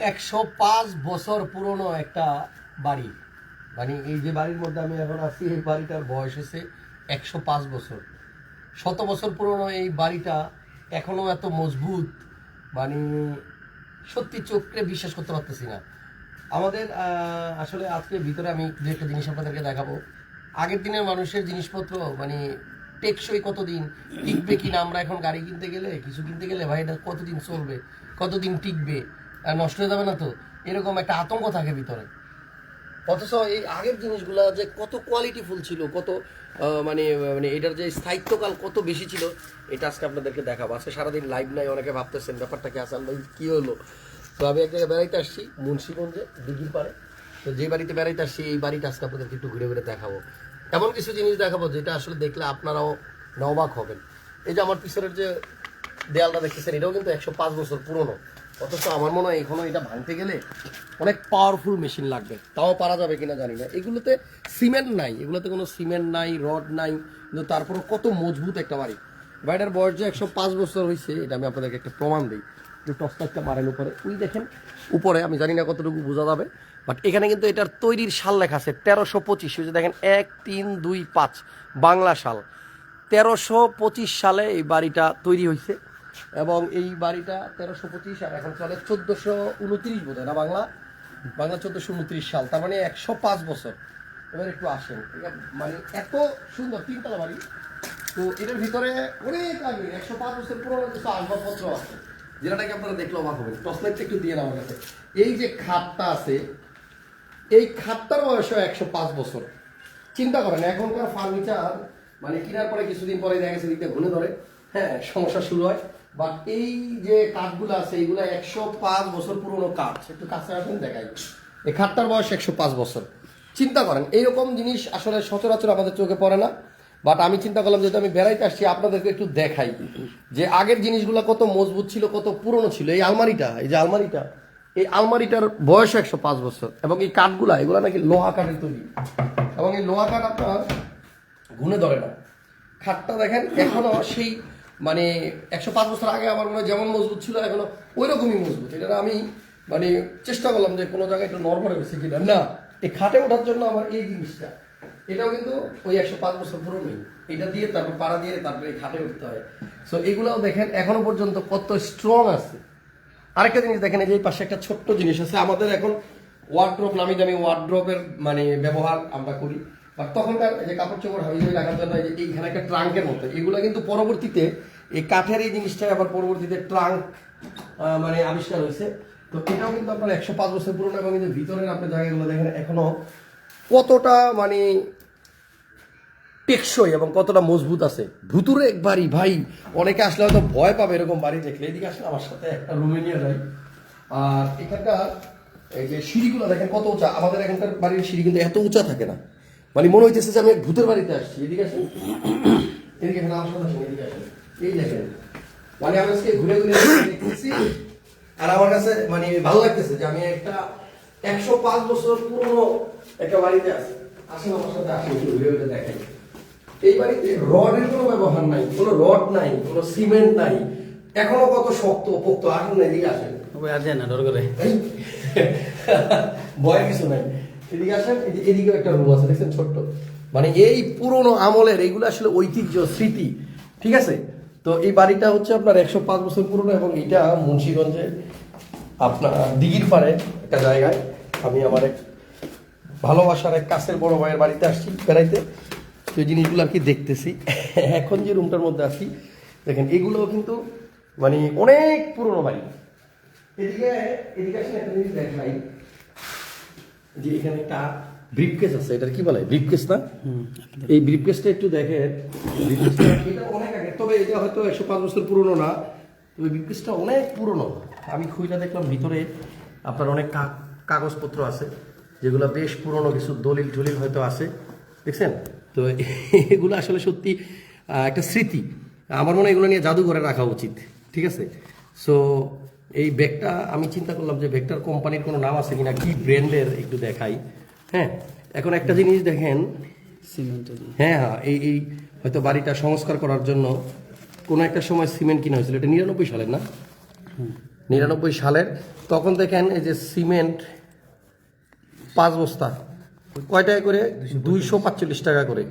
একশো পাঁচ বছর পুরনো একটা বাড়ি। মানে এই যে বাড়ির মধ্যে আমি এখন আছি, এই বাড়িটার বয়স হচ্ছে একশো পাঁচ বছর। শত বছর পুরনো এই বাড়িটা এখনও এত মজবুত মানে সত্যি চোখে বিশ্বাস করতে পারতেছি না। আমাদের আসলে আজকে ভিতরে আমি দু একটা জিনিস আপনাদেরকে দেখাবো। আগের দিনের মানুষের জিনিসপত্র মানে টেকসই কতদিন টিকবে কিনা, আমরা এখন গাড়ি কিনতে গেলে, কিছু কিনতে গেলে ভাই এটা কতদিন চলবে, কতদিন টিকবে নষ্ট হয়ে যাবে না তো? এরকম একটা আতঙ্ক থাকে ভিতরে। অথচ এই আগের জিনিসগুলো যে কত কোয়ালিটিফুল ছিল, কত মানে মানে এটার যে স্থায়িত্বকাল কত বেশি ছিল, এটা আজকে আপনাদেরকে দেখাবো। আজকে সারাদিন লাইভ নাই, অনেকে ভাবতেছেন ব্যাপারটা কি আসান ভাই, কী হলো? তো আমি এক জায়গায় বেড়াইতে আসছি, মুন্সিগঞ্জে, দিঘির পাড়ে। তো যে বাড়িতে বেড়াইতে আসছি, এই বাড়িটা আজকে আপনাদেরকে একটু ঘুরে ঘুরে দেখাবো। এমন কিছু জিনিস দেখাবো, যেটা আসলে দেখলে আপনারাও নবাক হবেন। এই যে আমার পিছনের যে দেয়ালটা দেখতেছেন, এটাও কিন্তু একশো পাঁচ বছর পুরনো। অথচ আমার মনে হয় এখনও এটা ভাঙতে গেলে অনেক পাওয়ারফুল মেশিন লাগবে। তাও পারা যাবে কিনা জানি না। এগুলোতে সিমেন্ট নাই। এগুলোতে কোনো সিমেন্ট নাই রড নাই। কিন্তু তারপরে কত মজবুত একটা বাড়ি। বাড়িটার বয়স যে একশো পাঁচ বছর হয়েছে এটা আমি আপনাদেরকে একটা প্রমাণ দিই। যে টসটা একটা মারেন উপরে। ওই দেখেন, উপরে আমি জানি না কতটুকু বোঝা যাবে বাট এখানে কিন্তু এটার তৈরির সাল লেখা আছে, তেরোশো পঁচিশ। ওই যে দেখেন, এক, তিন, দুই, পাঁচ, বাংলা সাল তেরোশো পঁচিশ সালে এই বাড়িটা তৈরি হয়েছে এবং এই বাড়িটা তেরোশো পঁচিশ আর এখন চলে চোদ্দোশো উনত্রিশ বোধ না বাংলা? বাংলা চোদ্দোশো উনত্রিশ সাল, তার মানে একশো পাঁচ বছর। এবার একটু আসেন। মানে এত সুন্দর, তিনতলা বাড়ি। তো এটার ভিতরে অনেক আগে একশো পাঁচ বছর পুরোনো কিছু আসবাবপত্র আছে, যেটাকে আপনারা দেখলে অবাক হবেন। টসলাইটটা একটু দিয়ে আমার কাছে। এই যে খাতটা আছে, এই খাটটার বয়সও একশো পাঁচ বছর। চিন্তা করেন, এখনকার ফার্নিচার মানে কেনার পরে কিছুদিন পরে দেখা গেছে দিকটা ঘুরে ধরে। হ্যাঁ সমস্যা শুরু হয়। বাট এই যে কাঠগুলো আছে এইগুলো একশো পাঁচ বছর পুরনো কাঠ। একটু কাছে আসেন, দেখাই। এই খাটটার বয়স একশো পাঁচ বছর। চিন্তা করেন, এইরকম জিনিস আসলে সচরাচর আমাদের চোখে পড়ে না, বাট আমি চিন্তা করলাম যেহেতু আমি বেড়াইতে আসছি, আপনাদেরকে একটু দেখাই। যে আগের জিনিসগুলো কত মজবুত ছিল, কত পুরনো ছিল, এই আলমারিটা, এই যে আলমারিটা, এই আলমারিটার বয়স একশো পাঁচ বছর। এবং এই কাঠগুলা, এগুলো নাকি লোহা কাঠের তৈরি। এবং এই লোহা কাঠ আপনার গুনে ধরে না। খাটটা দেখেন, এখনও সেই মানে একশো পাঁচ বছর আগে আমার মনে হয় যেমন মজবুত ছিল, এখনও ওই রকমই মজবুত। এটা আমি মানে চেষ্টা করলাম যে কোনো জায়গায় একটু নর্মাল হয়েছে কিনা। না, এই খাটে ওঠার জন্য আমার এই জিনিসটা, এটাও কিন্তু ওই একশো পাঁচ বছর পুরোনোই এটা দিয়ে তারপর পাড়া দিয়ে তারপরে খাটে উঠতে হয়। সো এগুলাও দেখেন, এখনও পর্যন্ত কত স্ট্রং আছে। আরেকটা জিনিস দেখেন, এই যে পাশে একটা ছোট্ট জিনিস আছে। আমাদের এখন ওয়ার্ড্রোপ নামি দামি ওয়ার্ড্রোপের মানে ব্যবহার আমরা করি। বাট তখনকার যে কাপড় চোপড় হাবি জাবি রাখার জন্য এইখানে একটা ট্রাঙ্কের মতো, এগুলো কিন্তু পরবর্তীতে এই কাঠের এই জিনিসটা আবার পরবর্তীতে ট্রাঙ্ক মানে আবিষ্কার হয়েছে। তো এটাও কিন্তু আপনার একশো পাঁচ বছর পুরনো এবং যে ভিতরের আপনার জায়গাগুলো দেখেন, এখনও কতটা মানে টেকসই এবং কতটা মজবুত আছে। ভুতুরে এক বাড়ি, ভাই, অনেকে আসলে হয়তো ভয় পাবে এরকম বাড়ি দেখলে। এদিকে আসলে আমার সাথে একটা রুমে নিয়ে যাই। আর এখানকার এই যে সিঁড়িগুলো দেখেন কত উঁচা। আমাদের এখানকার বাড়ির সিঁড়ি কিন্তু এত উঁচা থাকে না। মানে মনে হইতেছে যে আমি এক ভূতের বাড়িতে আসছি এদিকে আসেন। এদিকে আসেন আমার সাথে এদিকে আসেন। এই দেখেন মানে আমি আজকে ঘুরে ঘুরে দেখতেছি আর আমার কাছে মানে ভালো লাগতেছে যে আমি একটা একশো পাঁচ বছর পুরনো একটা বাড়িতে আছি। আসেন আমার সাথে আসেন একটু ঘুরে ঘুরে দেখেন। এই বাড়িতে রডের কোনো ব্যবহার নাই কোনো রড নাই কোনো সিমেন্ট নাই এখনও কত শক্ত পোক্ত আসুন এদিকে আসেন। না ভয়ের কিছু নাই। এদিকে আসেন এদিকেও একটা রুম আছে, দেখছেন ছোট্ট। মানে এই পুরনো আমলের এইগুলো আসলে ঐতিহ্য, স্মৃতি, ঠিক আছে? তো এই বাড়িটা হচ্ছে আপনার একশো পাঁচ বছর পুরনো এবং এটা মুন্সিগঞ্জে আপনার দিঘির পাড়ে একটা জায়গায়। আমি আমার এক ভালোবাসার এক কাছের বড় ভাইয়ের বাড়িতে আসছি বেড়াইতে। তো এই জিনিসগুলো আর কি দেখতেছি। এখন যে রুমটার মধ্যে আছি, দেখেন এগুলো কিন্তু মানে অনেক পুরনো বাড়ি। এদিকে এদিকে আসলে একটা জিনিস দেখাই। যে এখানে একটা ব্রিফকেস আছে এটার কি বলে? ব্রিফকেস না? এই ব্রিফকেসটা একটু দেখেন। এটা অনেক আগে তবে এটা হয়তো একশো পাঁচ বছর পুরনো না। তবে ব্রিফকেসটা অনেক পুরনো। আমি খুঁজে দেখলাম ভিতরে আপনার অনেক কাগজপত্র আছে যেগুলো বেশ পুরনো কিছু দলিল টলিল হয়তো আছে। দেখছেন? তো এগুলো আসলে সত্যি একটা স্মৃতি। আমার মনে হয় এগুলো নিয়ে জাদুঘরে রাখা উচিত। ঠিক আছে? সো এই ব্যাগটা আমি চিন্তা করলাম যে ব্যাগটার কোম্পানির কোনো নাম আছে কিনা কি ব্র্যান্ডের একটু দেখাই। হ্যাঁ এখন একটা জিনিস দেখেন। হ্যাঁ হ্যাঁ এই এই হয়তো বাড়িটা সংস্কার করার জন্য কোনো একটা সময় সিমেন্ট কিনা হয়েছিল। এটা নিরানব্বই সালের না? নিরানব্বই সালের। তখন দেখেন এই যে সিমেন্ট পাঁচ বস্তা। কয় টাকা করে? দুইশো পাঁচচল্লিশ টাকা করে।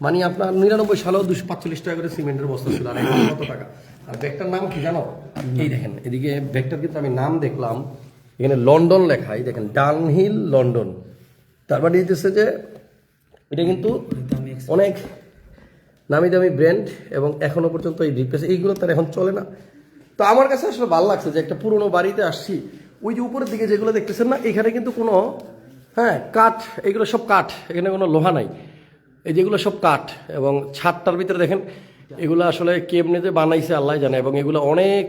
মানে আপনার নিরানব্বই সালেও দুশো পাঁচচল্লিশ টাকা করে সিমেন্টের বস্তা ছিল। আর এখন কত টাকা? আর ব্যাগটার নাম কি জানো? এই দেখেন, এদিকে ব্যাগটার কিন্তু আমি নাম দেখলাম, এখানে লন্ডন লেখা, এই দেখেন ডানহিল লন্ডন। তার মানে হইতেছে যে এটা কিন্তু অনেক নামি দামি ব্র্যান্ড এবং এখনও পর্যন্ত এই ব্রিকপেস এইগুলো তার এখন চলে না। তো আমার কাছে আসলে ভালো লাগছে যে একটা পুরনো বাড়িতে আসছি, ওই যে উপরের দিকে যেগুলো দেখতেছেন না, এখানে কিন্তু কোনো হ্যাঁ কাঠ, এগুলো সব কাঠ, এখানে কোনো লোহা নাই। এই যেগুলো সব কাঠ এবং ছাদটার ভিতরে দেখেন এগুলো আসলে কেমনে যে বানাইছে আল্লাহ জানে, এবং এগুলো অনেক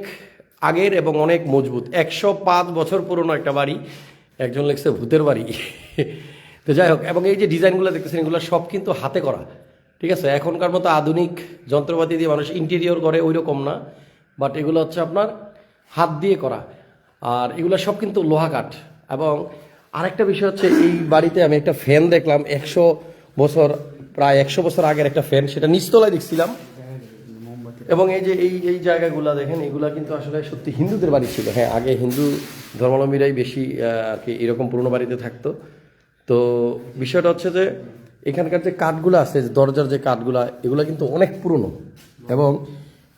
আগের এবং অনেক মজবুত। একশো পাঁচ বছর পুরনো একটা বাড়ি, একজন লিখছে ভূতের বাড়ি। তো যাই হোক, এবং এই যে ডিজাইনগুলো দেখতেছেন, এগুলো সব কিন্তু হাতে করা। ঠিক আছে, এখনকার মতো আধুনিক যন্ত্রপাতি দিয়ে মানুষ ইন্টেরিয়র করে ওই রকম না বাট এগুলো হচ্ছে আপনার হাত দিয়ে করা। আর এগুলো সব কিন্তু লোহা কাঠ। এবং আরেকটা বিষয় হচ্ছে, এই বাড়িতে আমি একটা ফ্যান দেখলাম, একশো বছর, প্রায় একশো বছর আগের একটা ফ্যান সেটা নিচতলায় দেখছিলাম। এবং এই যে এই এই জায়গাগুলা দেখেন, এগুলা কিন্তু আসলে সত্যি হিন্দুদের বাড়ি ছিল। হ্যাঁ আগে হিন্দু ধর্মাবলম্বীরাই বেশি আর কি এরকম পুরনো বাড়িতে থাকতো। তো বিষয়টা হচ্ছে যে এখানকার যে কাঠগুলো আছে, যে দরজার যে কাঠগুলা, এগুলা কিন্তু অনেক পুরনো। এবং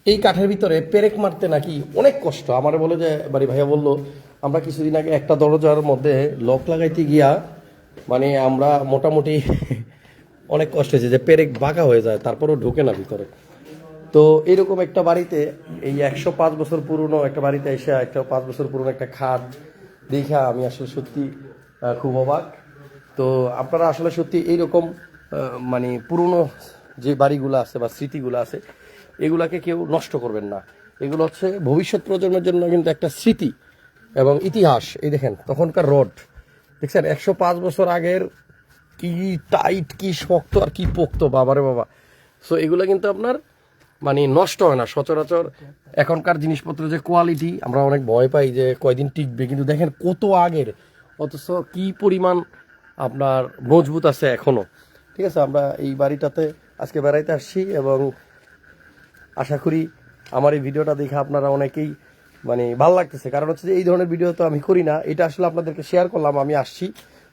এই কাঠের ভিতরে পেরেক মারতে নাকি অনেক কষ্ট। আমার বলে যে, বাড়ি ভাইয়া বলল, আমরা কিছুদিন আগে একটা দরজার মধ্যে লক লাগাইতে গিয়া মানে আমরা মোটামুটি অনেক কষ্ট হয়েছে যে পেরেক বাঁকা হয়ে যায়, তারপরও ঢোকে না ভিতরে। তো এরকম একটা বাড়িতে এই একশো পাঁচ বছর পুরনো একটা বাড়িতে এসে একটা পাঁচ বছর পুরনো একটা খাট দেখা আমি আসলে সত্যি খুব অবাক। তো আপনারা আসলে সত্যি এইরকম মানে পুরনো যে বাড়িগুলো আছে বা স্মৃতিগুলো আছে, এগুলাকে কেউ নষ্ট করবেন না। এগুলো হচ্ছে ভবিষ্যৎ প্রজন্মের জন্য কিন্তু একটা স্মৃতি এবং ইতিহাস। এই দেখেন, তখনকার রোড। দেখছেন, একশো পাঁচ বছর আগের কি টাইট, কি শক্ত আর কি পোক্ত, বাবারে বাবা। সো এগুলো কিন্তু আপনার মানে নষ্ট হয় না সচরাচর। এখনকার জিনিসপত্রের যে কোয়ালিটি আমরা অনেক ভয় পাই যে কয়দিন টিকবে। কিন্তু দেখেন কত আগের। অথচ কি পরিমাণ আপনার মজবুত আছে এখনও। ঠিক আছে, আমরা এই বাড়িটাতে আজকে বেড়াইতে আসছি এবং আশা করি আমার এই ভিডিওটা দেখে আপনারা অনেকেই মানে ভালো লাগতেছে। কারণ হচ্ছে যে এই ধরনের ভিডিও তো আমি করি না। এটা আসলে আপনাদেরকে শেয়ার করলাম, আমি আসছি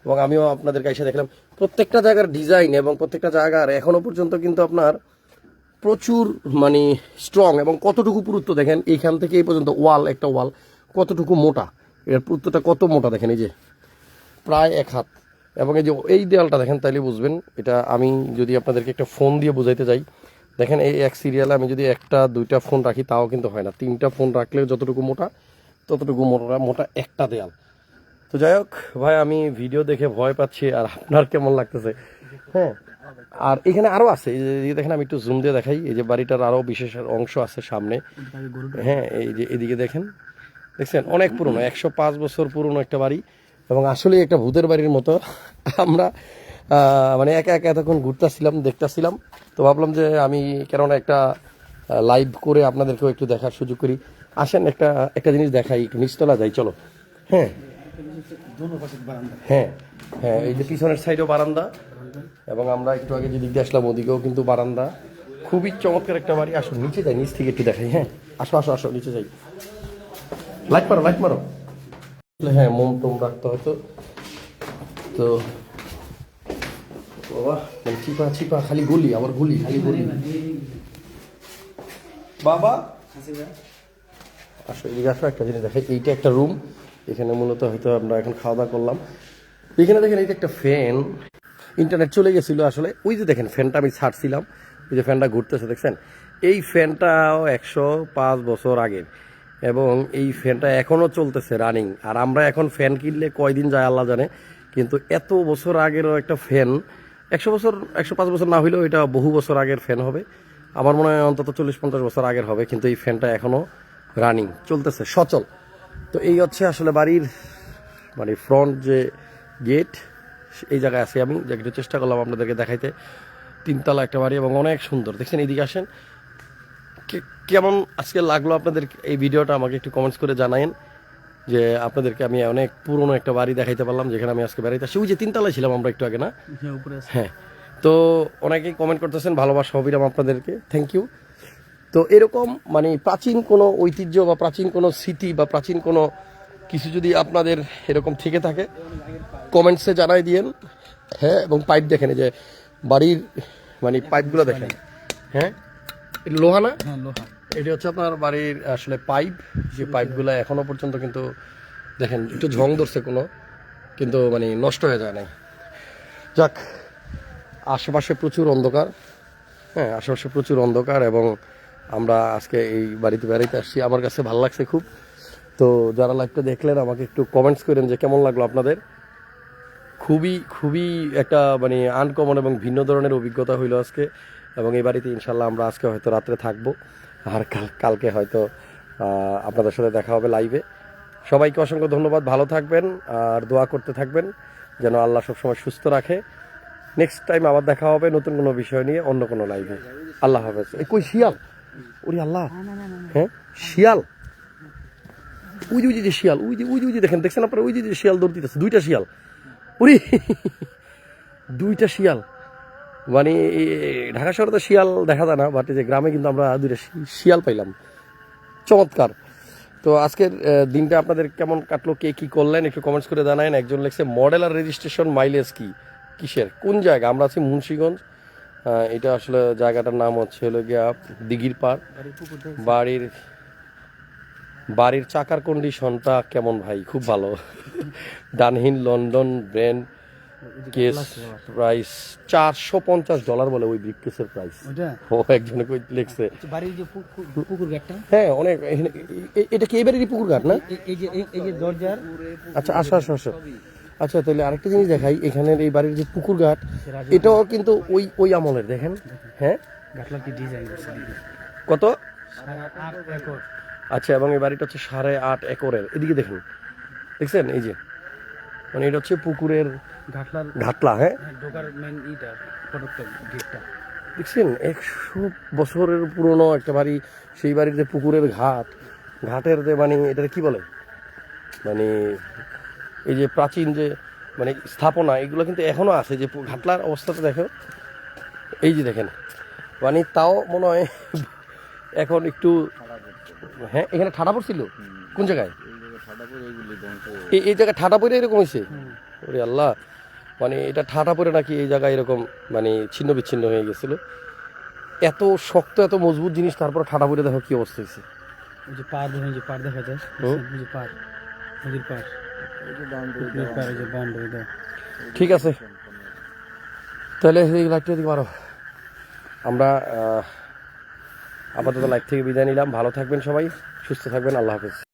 এবং আমিও আপনাদেরকে এসে দেখলাম। প্রত্যেকটা জায়গার ডিজাইন এবং প্রত্যেকটা জায়গার এখনও পর্যন্ত কিন্তু আপনার প্রচুর মানে স্ট্রং এবং কতটুকু পুরুত্ব দেখেন, এইখান থেকে এই পর্যন্ত ওয়াল, একটা ওয়াল, কতটুকু মোটা? এর পুরুত্বটা কত মোটা দেখেন, এই যে, প্রায় এক হাত। এবং এই যে, এই দেয়ালটা দেখেন, তাইলে বুঝবেন, এটা আমি যদি আপনাদেরকে একটা ফোন দিয়ে বুঝাইতে যাই দেখেন, এই এক সিরিয়ালে আমি যদি একটা, দুইটা ফোন রাখি, তাও কিন্তু হয় না। তিনটা ফোন রাখলে যতটুকু মোটা, ততটুকু মোটা মোটা একটা দেয়াল। তো যাই হোক, ভাই, আমি ভিডিও দেখে ভয় পাচ্ছি, আর আপনার কেমন লাগতেছে? হ্যাঁ? আর এখানে আরও আছে এই যে- দেখেন আমি একটু জুম দিয়ে দেখাই এই যে বাড়িটার আরও বিশেষ অংশ আছে সামনে। হ্যাঁ এই যে এদিকে দেখেন। দেখছেন অনেক পুরনো একশো পাঁচ বছর পুরনো একটা বাড়ি। এবং আসলে একটা ভূতের বাড়ির মতো। আমরা মানে একা একা এতক্ষণ ঘুরতেছিলাম দেখতেছিলাম। তো ভাবলাম যে আমি কেননা একটা লাইভ করে আপনাদেরকেও একটু দেখার সুযোগ করি। আসেন একটা একটা জিনিস দেখাই একটু নিচতলা যাই চলো। হ্যাঁ। হ্যাঁ হ্যাঁ এই যে পিছনের সাইডেও বারান্দা, এবং আমরা একটু আগে যে দিক দিয়ে আসলাম, ওদিকেও কিন্তু বারান্দা। খুবই চমৎকার একটা বাড়ি। আসো, নিচে যাই, নিচ থেকে একটু দেখাই হ্যাঁ। আসো আসো আসো, নিচে যাই। লাইট মারো লাইট মারো। হ্যাঁ মোম টোম রাখতে হয়তো তো। বাবা মানে চিপা চিপা, খালি গুলি, আবার গুলি, খালি গুলি। বাবা! আসো, এদিকে আসো, একটা জিনিস দেখাই। এইটা একটা রুম এখানে মূলত হয়তো আমরা এখন খাওয়া দাওয়া করলাম। এখানে দেখেন এইটা একটা ফ্যান ইন্টারনেট চলে গেছিল আসলে। ওই যে দেখেন ফ্যানটা আমি ছাড়ছিলাম, ওই যে ফ্যানটা ঘুরতেছে, দেখছেন? এই ফ্যানটাও একশো পাঁচ বছর আগের এবং এই ফ্যানটা এখনও চলতেছে রানিং আর আমরা এখন ফ্যান কিনলে কয়দিন যায় আল্লাহ জানে, কিন্তু এত বছর আগেরও একটা ফ্যান একশো বছর, একশো পাঁচ বছর না হইলেও এটা বহু বছর আগের ফ্যান হবে। আমার মনে হয় অন্তত চল্লিশ পঞ্চাশ বছর আগের হবে, কিন্তু এই ফ্যানটা এখনও রানিং চলতেছে, সচল। তো এই হচ্ছে আসলে বাড়ির মানে ফ্রন্ট যে গেট এই জায়গায় আছি আমি। একটু চেষ্টা করলাম আপনাদেরকে দেখাইতে। তিনতলা একটা বাড়ি এবং অনেক সুন্দর। দেখছেন এইদিকে আসেন। কেমন আজকে লাগল আপনাদের এই ভিডিওটা? আমাকে একটু কমেন্টস করে জানায়েন যে আপনাদেরকে আমি অনেক পুরনো একটা বাড়ি দেখাইতে পারলাম যেখানে আমি আজকে বেড়াইতে আসি। ওই যে তিনতলায় ছিলাম আমরা একটু আগে না? হ্যাঁ তো অনেকেই কমেন্ট করতেছেন ভালোবাসা অবিরাম আপনাদেরকে। থ্যাংক ইউ তো এরকম মানে প্রাচীন কোনো ঐতিহ্য বা প্রাচীন কোনো স্মৃতি বা প্রাচীন কোনো কিছু যদি আপনাদের এরকম থেকে থাকে কমেন্টসে জানাই দিয়েন। হ্যাঁ এবং পাইপ দেখেন যে বাড়ির মানে পাইপগুলো দেখেন। হ্যাঁ এটা লোহা না? হ্যাঁ লোহা। এটি হচ্ছে আপনার বাড়ির আসলে পাইপ যে পাইপগুলো এখনও পর্যন্ত কিন্তু দেখেন একটু ঝং ধরছে কোনো কিন্তু মানে নষ্ট হয়ে যায় নাই। যাক আশেপাশে প্রচুর অন্ধকার। হ্যাঁ আশেপাশে প্রচুর অন্ধকার এবং আমরা আজকে এই বাড়িতে বেড়াইতে আসছি। আমার কাছে ভালো লাগছে খুব। তো যারা লাইভটা দেখলেন, আমাকে একটু কমেন্টস করেন যে কেমন লাগল আপনাদের। খুবই খুবই একটা মানে আনকমন এবং ভিন্ন ধরনের অভিজ্ঞতা হইল আজকে। এবং এই বাড়িতে ইনশাল্লাহ আমরা আজকে হয়তো রাত্রে থাকব। আর কাল, কালকে হয়তো আপনাদের সাথে দেখা হবে লাইভে সবাইকে অসংখ্য ধন্যবাদ। ভালো থাকবেন আর দোয়া করতে থাকবেন। যেন আল্লাহ সবসময় সুস্থ রাখে। নেক্সট টাইম আবার দেখা হবে নতুন কোনো বিষয় নিয়ে, অন্য কোনো লাইভে আল্লাহ হাফেজ। কই শিয়াল। ওরে আল্লাহ। হ্যাঁ? শিয়াল। ওই যে ওই যে শিয়াল ওই যে ওই যে ওই যে দেখেন দেখছেন আপনারা? ওই যে যে শিয়াল দৌড় দিতেছে দুইটা শিয়াল। ওরে দুইটা শিয়াল। মানে ঢাকা শহরে তো শিয়াল দেখা যায় না বাট এই যে গ্রামে কিন্তু আমরা দুইটা শিয়াল পাইলাম। চমৎকার। তো আজকের দিনটা আপনাদের কেমন কাটলো কে কী করলেন একটু কমেন্টস করে জানায়েন একজন লিখছে মডেল আর রেজিস্ট্রেশন মাইলেজ কি? কিসের? কোন জায়গা? আমরা আছি মুন্সিগঞ্জ। এটা আসলে জায়গাটার নাম হচ্ছে হলো গিয়া দিঘির পাড়। বাড়ির বাড়ির চাকার কন্ডিশনটা কেমন ভাই? খুব ভালো। Dunhill London brand case price চারশো পঞ্চাশ ডলার বলে ওই ব্রিক কেসের প্রাইস ও একজনে কই লিখছে। বাড়ির যে পুকুর পুকুর ঘাটটা? হ্যাঁ অনেক এটা কি এবারেরই পুকুর ঘাট না? এই যে এই- এই যে দরজার? আচ্ছা আসো আসো আসো। আচ্ছা তাহলে আরেকটা জিনিস দেখাই। এখানের এই বাড়ির যে পুকুর ঘাট এটাও কিন্তু ওই ওই আমলের দেখেন। হ্যাঁ? কত? একর। আচ্ছা এবং এই বাড়িটা হচ্ছে সাড়ে আট একরের। এদিকে দেখুন। দেখছেন? এই যে। মানে এটা হচ্ছে পুকুরের ঘাটলা হ্যাঁ? ইটা দেখছেন? একশো বছরের পুরনো একটা বাড়ি সেই বাড়ির যে পুকুরের ঘাট ঘাটের যে মানে এটা কি বলে? মানে এই যে প্রাচীন যে মানে স্থাপনা এগুলো কিন্তু এখনও আছে। যে ঘাটলার অবস্থাটা দেখো। এই যে দেখেন। মানে তাও মনে হয় এখন একটু হ্যাঁ এখানে ঠাডা পড়ছিল? কোন জায়গায়? এই- এই জায়গায় ঠাডা পড়ে এরকম হয়েছে? ওরে আল্লাহ। মানে এটা ঠাটা পড়ে নাকি এই জায়গায় এরকম মানে ছিন্ন বিচ্ছিন্ন হয়ে গেছিল? এত শক্ত এত মজবুত জিনিস তারপর ঠাটা পড়ে দেখো কি অবস্থা হয়েছে। যে পার যে পার দেখা যায়। পার নদীর পার ঠিক আছে। তাহলে এই লাইভটা দিকে পারো আমরা আপাতত লাইভ থেকে বিদায় নিলাম। ভালো থাকবেন সবাই, সুস্থ থাকবেন। আল্লাহ হাফেজ।